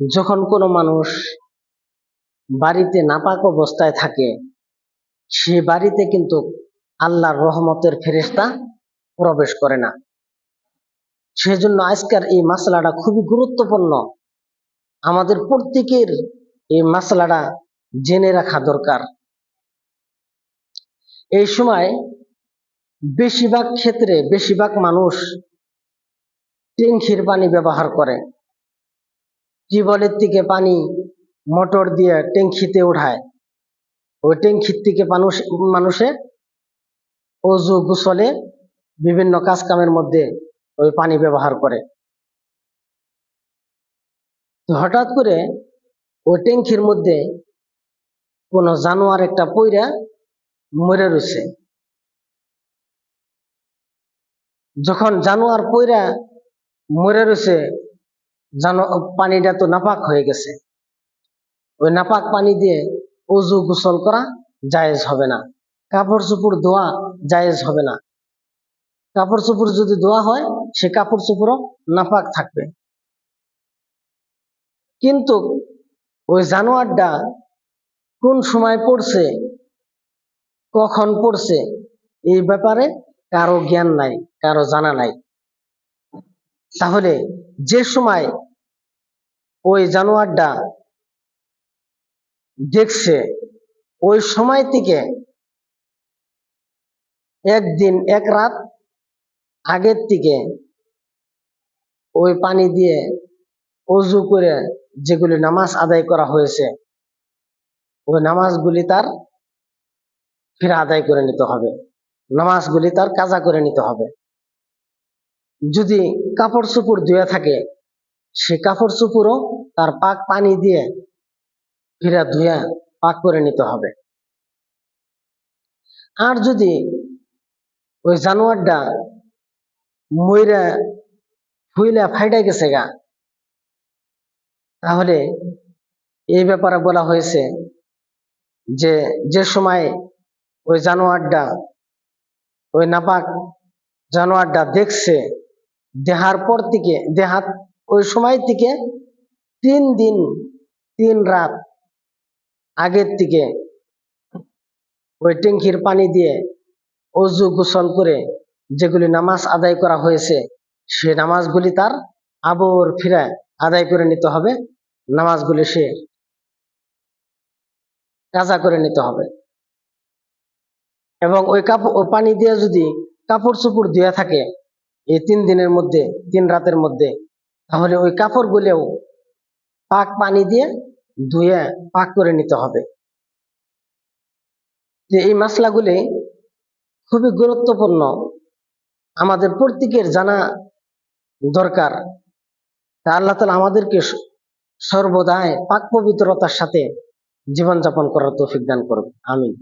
যখন কোনো মানুষ বাড়িতে নাপাক অবস্থায় থাকে, সে বাড়িতে কিন্তু আল্লাহর রহমতের ফেরেশতা প্রবেশ করে না। সেজন্য আজকের এই মাসলাটা খুবই গুরুত্বপূর্ণ। আমাদের প্রত্যেকের এই মাসলাটা জেনে রাখা দরকার। এই সময় বেশিরভাগ ক্ষেত্রে বেশিরভাগ মানুষ ট্যাঙ্কির পানি ব্যবহার করে। টিউবওয়েলের থেকে পানি মোটর দিয়ে ট্যাঙ্কিতে উঠায়। ওই ট্যাঙ্কির থেকে মানুষ, মানুষে অজু গোসলে বিভিন্ন কাজ কামের মধ্যে ওই পানি ব্যবহার করে। হঠাৎ করে ওই ট্যাঙ্কির মধ্যে কোনো জানোয়ার একটা পইরা মরে রয়েছে। যখন জানোয়ার পইরা মরে রয়েছে জানো, পানিটা তো নাপাক হয়ে গেছে। ওই নাপাক পানি দিয়ে অজু গোসল করা জায়েজ হবে না। কাপড় চোপড় ধোয়া জায়েজ হবে না। কাপড় চোপড় যদি ধোয়া হয়, সে কাপড় চোপড়ও নাপাক থাকবে। কিন্তু ওই জানোয়ারটা কোন সময় পড়ছে, কখন পড়ছে, এই ব্যাপারে কারও জ্ঞান নাই, কারও জানা নাই। তাহলে যে সময় ওই জানোয়ারটা দেখছে, ওই সময় থেকে একদিন, এক রাত আগের থেকে ওই পানি দিয়ে অজু করে যেগুলি নামাজ আদায় করা হয়েছে, ওই নামাজগুলি তার ফিরে আদায় করে নিতে হবে। নামাজগুলি তার কাজা করে নিতে হবে। যদি কাপড় চোপড় ধুয়ে থাকে, সে কাপড় চোপড়ও তার পাক পানি দিয়ে ফিরা ধুয়া পাক করে নিতে হবে। আর যদি ওই জানোয়ারটা ময়রা ফুইলা ফাইডা গেছে গা, তাহলে এই ব্যাপারে বলা হয়েছে যে যে সময় ওই জানোয়ারটা, ওই নাপাক জানোয়ারটা দেখছে দেহার পর থেকে দেহাত ওই সময় থেকে তিন দিন, তিন রাত আগের থেকে ওই ট্যাঙ্কির পানি দিয়ে অজু গোসল করে যেগুলি নামাজ আদায় করা হয়েছে, সে নামাজগুলি তার আবর ফিরে আদায় করে নিতে হবে। নামাজগুলি সে কাজা করে নিতে হবে। এবং ওই কাপড় পানি দিয়ে যদি কাপড় চোপড় ধুয়ে থাকে এই তিন দিনের মধ্যে, তিন রাতের মধ্যে, তাহলে ওই কাপড়গুলোও পাক পানি দিয়ে ধুয়ে পাক করে নিতে হবে। যে এই মশলাগুলি খুবই গুরুত্বপূর্ণ, আমাদের প্রত্যেকের জানা দরকার। তা আল্লাহ তালা আমাদেরকে সর্বদাই পাক পবিত্রতার সাথে জীবনযাপন করার তৌফিক দান করবে আমিন।